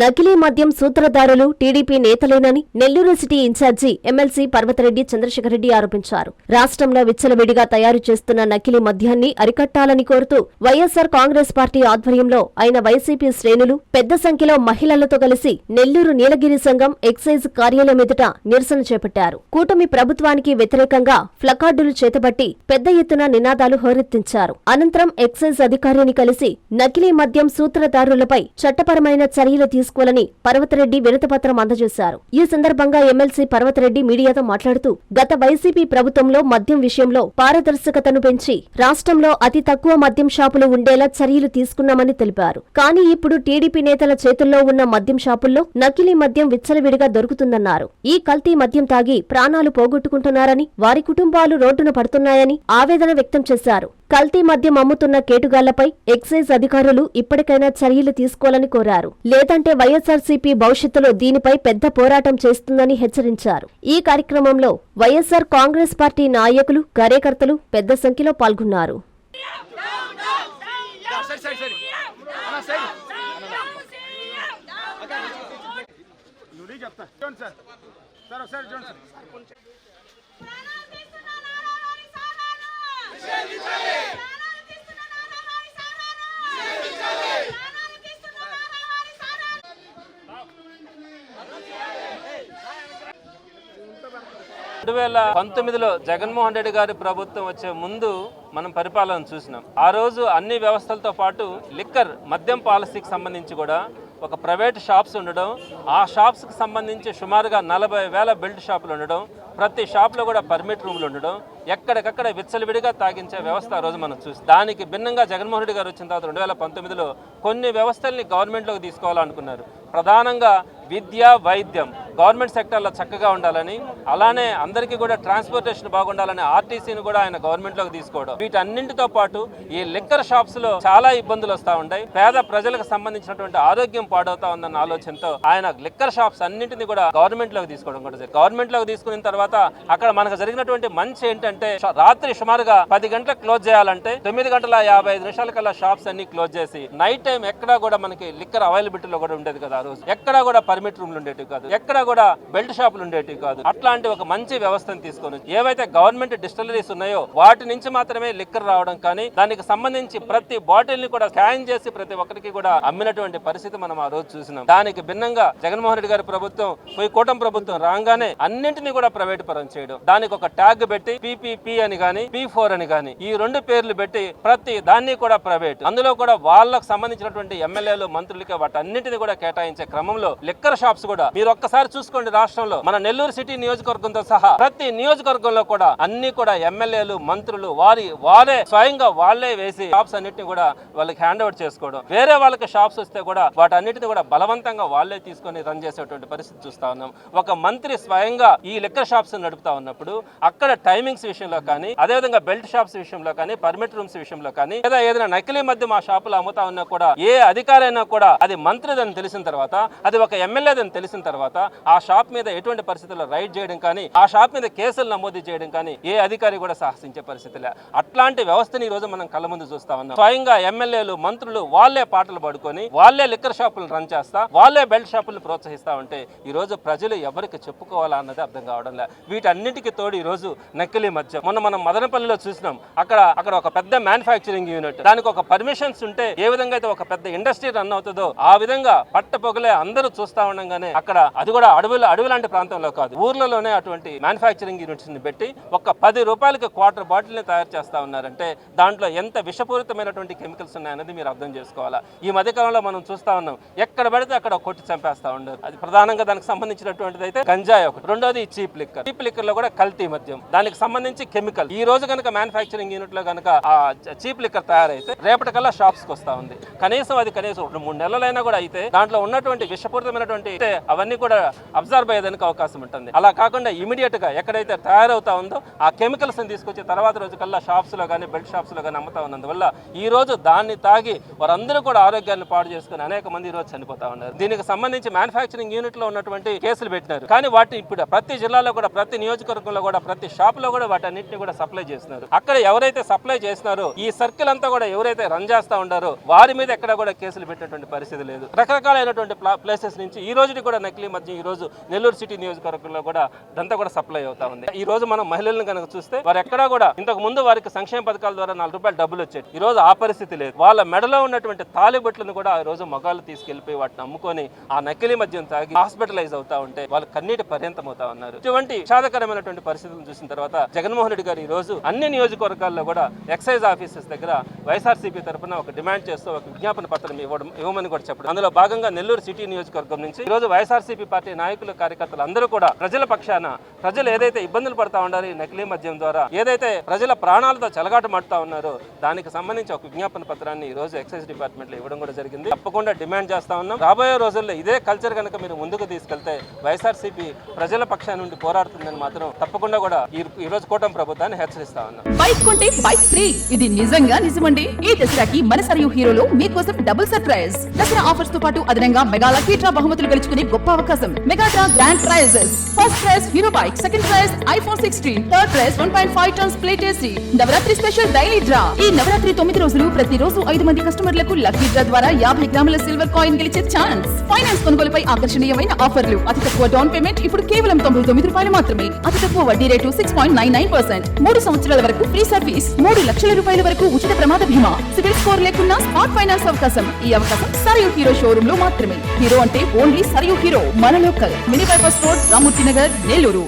నకిలీ మద్యం సూత్రధారులు TDP నేతలేనని Nellore city incharge MLC Parvatha Reddy Chandrasekhar Reddy ఆరోపించారు. రాష్ట్రంలో విచ్చలవిడిగా తయారు చేస్తున్న నకిలీ మద్యాన్ని అరికట్టాలని కోరుతూ వైఎస్సార్ కాంగ్రెస్ పార్టీ ఆధ్వర్యంలో ఆయన వైసీపీ శ్రేణులు పెద్ద సంఖ్యలో మహిళలతో కలిసి నెల్లూరు నీలగిరి సంఘం ఎక్సైజ్ కార్యాలయం ఎదుట నిరసన చేపట్టారు. కూటమి ప్రభుత్వానికి వ్యతిరేకంగా ఫ్లకార్డులు చేతబట్టి పెద్ద ఎత్తున నినాదాలు హోరెత్తించారు. అనంతరం ఎక్సైజ్ అధికారిని కలిసి నకిలీ మద్యం సూత్రధారులపై చట్టపరమైన చర్యలు తీసుకోవాలని పర్వతరెడ్డి వినతిపత్రం అందజేశారు. ఈ సందర్భంగా ఎమ్మెల్సీ పర్వతరెడ్డి మీడియాతో మాట్లాడుతూ గత వైసీపీ ప్రభుత్వంలో మద్యం విషయంలో పారదర్శకతను పెంచి రాష్ట్రంలో అతి తక్కువ మద్యం షాపులు ఉండేలా చర్యలు తీసుకున్నామని తెలిపారు. కానీ ఇప్పుడు టీడీపీ నేతల చేతుల్లో ఉన్న మద్యం షాపుల్లో నకిలీ మద్యం విచ్చలవిడిగా దొరుకుతుందన్నారు. ఈ కల్తీ మద్యం తాగి ప్రాణాలు పోగొట్టుకుంటున్నారని వారి కుటుంబాలు రోడ్డున పడుతున్నాయని ఆవేదన వ్యక్తం చేశారు. కల్తీ మద్యం అమ్ముతున్న కేటుగాళ్ళపై ఎక్సైజ్ అధికారులు ఇప్పటికైనా చర్యలు తీసుకోవాలని కోరారు. లేదంటే వైఎస్ఆర్సీపీ భవిష్యత్తులో దీనిపై పెద్ద పోరాటం చేస్తుందని హెచ్చరించారు. ఈ కార్యక్రమంలో వైఎస్ఆర్ కాంగ్రెస్ పార్టీ నాయకులు కార్యకర్తలు పెద్ద సంఖ్యలో పాల్గొన్నారు. చెప్తా. చూడండి సార్. సార్. రెండు వేల పంతొమ్మిదిలో జగన్మోహన్ రెడ్డి గారి ప్రభుత్వం వచ్చే ముందు మనం పరిపాలన చూసినాం. ఆ రోజు అన్ని వ్యవస్థలతో పాటు లిక్కర్ మద్యం పాలసీకి సంబంధించి కూడా ఒక ప్రైవేట్ షాప్స్ ఉండడం ఆ షాప్స్కి సంబంధించి సుమారుగా నలభై వేల బెల్ట్ షాపులు ఉండడం ప్రతి షాప్లో కూడా పర్మిట్ రూమ్లు ఉండడం ఎక్కడికక్కడ విచ్చలవిడిగా తాగించే వ్యవస్థ రోజు మనం చూసి దానికి భిన్నంగా జగన్మోహన్ రెడ్డి గారు వచ్చిన తర్వాత రెండు వేల పంతొమ్మిదిలో కొన్ని వ్యవస్థల్ని గవర్నమెంట్లోకి తీసుకోవాలనుకున్నారు. ప్రధానంగా విద్య వైద్యం. గవర్నమెంట్ సెక్టర్లో చక్కగా ఉండాలని అలానే అందరికీ కూడా ట్రాన్స్పోర్టేషన్ బాగుండాలని ఆర్టీసీని కూడా ఆయన గవర్నమెంట్లోకి తీసుకోవడం. వీటన్నింటితో పాటు ఈ లిక్కర్ షాప్స్లో చాలా ఇబ్బందులు వస్తూ ఉంటాయి పేద ప్రజలకు సంబంధించినటువంటి ఆరోగ్యం పాడవుతా ఉందన్న ఆలోచనతో ఆయన లిక్కర్ షాప్స్ అన్నింటినీ కూడా గవర్నమెంట్లోకి తీసుకోవడం కూడా గవర్నమెంట్లోకి తీసుకున్న తర్వాత అక్కడ మనకు జరిగినటువంటి మంచి ఏంటంటే రాత్రి సుమారుగా పది గంటలకు క్లోజ్ చేయాలంటే తొమ్మిది గంటల యాభై ఐదు నిమిషాలకల్లా షాప్స్ అన్ని క్లోజ్ చేసి నైట్ టైం ఎక్కడా కూడా మనకి లిక్కర్ అవైలబిలిటీలో కూడా ఉండేది కదా ఆ రోజు. ఎక్కడా కూడా పర్మిట్ రూమ్లు ఉండేటివి కాదు. ఎక్కడ కూడా బెల్ట్ షాపులు ఉండేటివి కాదు. అట్లాంటి ఒక మంచి వ్యవస్థను తీసుకొని ఏవైతే గవర్నమెంట్ డిస్టిలరీస్ ఉన్నాయో వాటి నుంచి మాత్రమే లిక్కర్ రావడం కానీ దానికి సంబంధించి ప్రతి బాటిల్ని కూడా స్కాన్ చేసి ప్రతి ఒక్కరికి కూడా అమ్మినటువంటి పరిస్థితి మనం ఆ రోజు చూసినాం. దానికి భిన్నంగా జగన్మోహన్ రెడ్డి గారి ప్రభుత్వం పోయి కూటమి ప్రభుత్వం రాగానే అన్నింటినీ కూడా ప్రైవేట్ పరం చేయడం. దానికి ఒక ట్యాగ్ పెట్టి పీపీపీ అని గాని పీ ఫోర్ అని గాని ఈ రెండు పేర్లు పెట్టి ప్రతి దాన్ని కూడా ప్రైవేట్. అందులో కూడా వాళ్ళకు సంబంధించినటువంటి ఎమ్మెల్యేలు మంత్రులకి వాటన్నిటిని కూడా కేటాయించే క్రమంలో లిక్కర్ షాప్స్ కూడా మీరు ఒక్కసారి చూసుకోండి రాష్ట్రంలో. మన నెల్లూరు సిటీ నియోజకవర్గంతో సహా ప్రతి నియోజకవర్గంలో కూడా అన్ని కూడా ఎమ్మెల్యేలు మంత్రులు వారి వారే స్వయంగా వాళ్ళే వేసి షాప్స్ అన్నిటిని కూడా వాళ్ళకి హ్యాండ్ ఓవర్ చేసుకోవడం. వేరే వాళ్ళకి షాప్స్ వస్తే కూడా వాటన్నిటిని కూడా బలవంతంగా వాళ్ళే తీసుకొని రన్ చేసేటువంటి పరిస్థితి చూస్తా ఉన్నాం. ఒక మంత్రి స్వయంగా ఈ లిక్కర్ షాప్స్ నడుపుతా ఉన్నప్పుడు అక్కడ టైమింగ్స్ విషయంలో కానీ అదేవిధంగా బెల్ట్ షాప్స్ విషయంలో కానీ పర్మిట్ రూమ్స్ విషయంలో కానీ లేదా ఏదైనా నకిలీ మధ్య మా షాపులో అమ్ముతా ఉన్నా కూడా ఏ అధికారైనా కూడా అది మంత్రిదని తెలిసిన తర్వాత అది ఒక ఎమ్మెల్యేదని తెలిసిన తర్వాత ఆ షాప్ మీద ఎటువంటి పరిస్థితుల్లో రైడ్ చేయడం కానీ ఆ షాప్ మీద కేసులు నమోదు చేయడం కానీ ఏ అధికారి కూడా సాహసించే పరిస్థితులే అట్లాంటి వ్యవస్థని ఈ రోజు మనం కళ్ళ ముందు చూస్తా ఉన్నాం. స్వయంగా ఎమ్మెల్యేలు మంత్రులు వాళ్ళే పాటలు పడుకొని వాళ్ళే లిక్కర్ షాపులు రన్ చేస్తా వాళ్ళే బెల్ట్ షాపులు ప్రోత్సహిస్తా ఉంటే ఈ రోజు ప్రజలు ఎవరికి చెప్పుకోవాలా అన్నది అర్థం కావడం లే. వీటన్నిటికీ తోడు ఈ రోజు నకిలీ మద్యం. మొన్న మనం మదనపల్లిలో చూసినాం. అక్కడ అక్కడ ఒక పెద్ద మ్యానుఫ్యాక్చరింగ్ యూనిట్ దానికి ఒక పర్మిషన్స్ ఉంటే ఏ విధంగా అయితే ఒక పెద్ద ఇండస్ట్రీ రన్ అవుతుందో ఆ విధంగా పట్ట పొగలే అందరూ చూస్తా ఉండగానే అక్కడ అది కూడా అడవుల అడవి లాంటి ప్రాంతంలో కాదు. ఊర్లలోనే అటువంటి మ్యానుఫ్యాక్చరింగ్ యూనిట్స్ని పెట్టి ఒక పది రూపాయలకి క్వార్టర్ బాటిల్ని తయారు చేస్తా ఉన్నారంటే దాంట్లో ఎంత విషపూరితమైనటువంటి కెమికల్స్ ఉన్నాయనేది మీరు అర్థం చేసుకోవాలా? ఈ మధ్యకాలంలో మనం చూస్తా ఉన్నాం. ఎక్కడ పడితే అక్కడ కొట్టి చంపేస్తా ఉండదు అది ప్రధానంగా దానికి సంబంధించినటువంటిది అయితే గంజాయి ఒకటి. రెండోది చీప్ లిక్కర్ చీప్ లిక్కర్లో కూడా కల్తీ మద్యం. దానికి సంబంధించి కెమికల్ ఈ రోజు కనుక మ్యానుఫ్యాక్చరింగ్ యూనిట్లో కనుక ఆ చీప్ లిక్కర్ తయారైతే రేపటికల్లా షాప్స్కి వస్తా ఉంది. కనీసం అది కనీసం రెండు మూడు నెలలైనా కూడా అయితే దాంట్లో ఉన్నటువంటి విషపూరితమైనటువంటి అవన్నీ కూడా అబ్జర్వ్ అయ్యేదానికి అవకాశం ఉంటుంది. అలా కాకుండా ఇమీడియట్గా ఎక్కడైతే తయారవుతా ఉందో ఆ కెమికల్స్ని తీసుకొచ్చి తర్వాత రోజు కల్లా షాప్స్లో కానీ బెల్ట్ షాప్స్లో కానీ అమ్ముతా ఉన్నందువల్ల ఈ రోజు దాన్ని తాగి వారందరూ కూడా ఆరోగ్యాన్ని పాడు చేసుకుని అనేక మంది ఈరోజు రోజు చనిపోతా ఉన్నారు. దీనికి సంబంధించి మ్యానుఫ్యాక్చరింగ్ యూనిట్లో ఉన్నటువంటి కేసులు పెట్టినారు. కానీ వాటిని ఇప్పుడు ప్రతి జిల్లాలో కూడా ప్రతి నియోజకవర్గంలో కూడా ప్రతి షాప్లో కూడా వాటి అన్నింటినీ కూడా సప్లై చేస్తున్నారు. అక్కడ ఎవరైతే సప్లై చేస్తున్నారో ఈ సర్కిల్ అంతా కూడా ఎవరైతే రన్ చేస్తా ఉండారో వారి మీద ఎక్కడ కూడా కేసులు పెట్టినటువంటి పరిస్థితి లేదు. రకరకాలైనటువంటి ప్లేసెస్ నుంచి ఈ రోజు కూడా నకిలీ మధ్య ఈ రోజు నెల్లూరు సిటీ నియోజకవర్గంలో కూడా ఇదంతా కూడా సప్లై అవుతా ఉంది. ఈ రోజు మనం మహిళలను కనుక చూస్తే వారు ఎక్కడా కూడా ఇంతకు ముందు వారికి సంక్షేమ పథకాల ద్వారా నాలుగు రూపాయలు డబ్బులు వచ్చేది ఈ రోజు ఆ పరిస్థితి లేదు. వాళ్ళ మెడలో ఉన్నటువంటి తాలిబొట్లను కూడా ఆ రోజు మగాళ్ళు తీసుకెళ్ళిపోయి వాటిని అమ్ముకొని ఆ నకిలీ మద్యం తాగి హాస్పిటలైజ్ అవుతా ఉంటే వాళ్ళు కన్నీటి పర్యంతం అవుతా ఉన్నారు. ఇటువంటి విషాదకరమైనటువంటి పరిస్థితులను చూసిన తర్వాత జగన్మోహన్ రెడ్డి గారు ఈ రోజు అన్ని నియోజకవర్గాల్లో కూడా ఎక్సైజ్ ఆఫీసెస్ దగ్గర వైఎస్ఆర్సీపీ తరఫున ఒక డిమాండ్ చేస్తూ ఒక విజ్ఞాపన పత్రం ఇవ్వడం ఇవ్వమని కూడా చెప్పడం. అందులో భాగంగా నెల్లూరు సిటీ నియోజకవర్గం నుంచి ఈ రోజు వైఎస్ఆర్సీపీ పార్టీ నాయకులు కార్యకర్తలు అందరూ కూడా ప్రజల పక్షాన ప్రజలు ఏదైతే ఇబ్బందులు పడతా ఉండాలి నకిలీ మద్యం ద్వారా ఏదైతే ప్రజల ప్రాణాలతో చెలగాటమాడుతా ఉన్నారో దానికి సంబంధించి ఒక విజ్ఞాపన పత్రాన్ని ఈ రోజు ఎక్సైజ్ డిపార్ట్మెంట్లో ఇవ్వడం కూడా జరిగింది. తప్పకుండా డిమాండ్ చేస్తా ఉన్నాం. రాబోయే రోజుల్లో ఇదే కల్చర్ కనుక మీరు ముందుకు తీసుకెళ్తే వైఎస్ఆర్సీపీ ప్రజల పక్షాన నుండి పోరాడుతుందని మాత్రం తప్పకుండా కూడా ఈ రోజు కూటమి ప్రభుత్వాన్ని హెచ్చరిస్తా ఉన్నాం. బైక్ కొంటే బైక్ ఫ్రీ. ఇది నిజంగా నిజమండి? ఈ దసరాకి మన సరియు మీకోసం డబుల్ సర్ప్రైజ్. దసరా ఆఫర్స్తో పాటు అదనంగా మెగా లక్కీ డ్రా బహుమతులు గెలుచుకునే గొప్ప అవకాశం. Mega grand prizes first prize Hero bike second prize iPhone sixteen third prize one point five tons plate AC Navratri special daily draw ఈ నవరాత్రి తొమ్మిది రోజులు ప్రతి రోజు ఐదు మంది కస్టమర్లకు లక్కీ డ్రా ద్వారా యాభై గ్రాముల సిల్వర్ కాయిన్ గెలిచే ఛాన్స్ ఫైనాన్స్ కొనుగోలుపై ఆకర్షణీయమైన ఆఫర్లు అతి తక్కువ డౌన్ పేమెంట్ ఇప్పుడు కేవలం తొంభై తొమ్మిది రూపాయలు మాత్రమే. అతి తక్కువ వడ్డీ rate six point nine nine percent మూడు సంవత్సరాల వరకు ఫ్రీ సర్వీస్ మూడు లక్షల రూపాయల వరకు ఉచిత ప్రమాద బీమా. సివిల్ స్కోర్ లేకున్నా స్మార్ట్ ఫైనాన్స్ అవకాశం. ఈ అవకాశం సరియు హీరో షోరూమ్లో మాత్రమే. హీరో అంటే ఓన్లీ సరియు హీరో. మనలో local mini bypass road Ramamurthy Nagar Nellore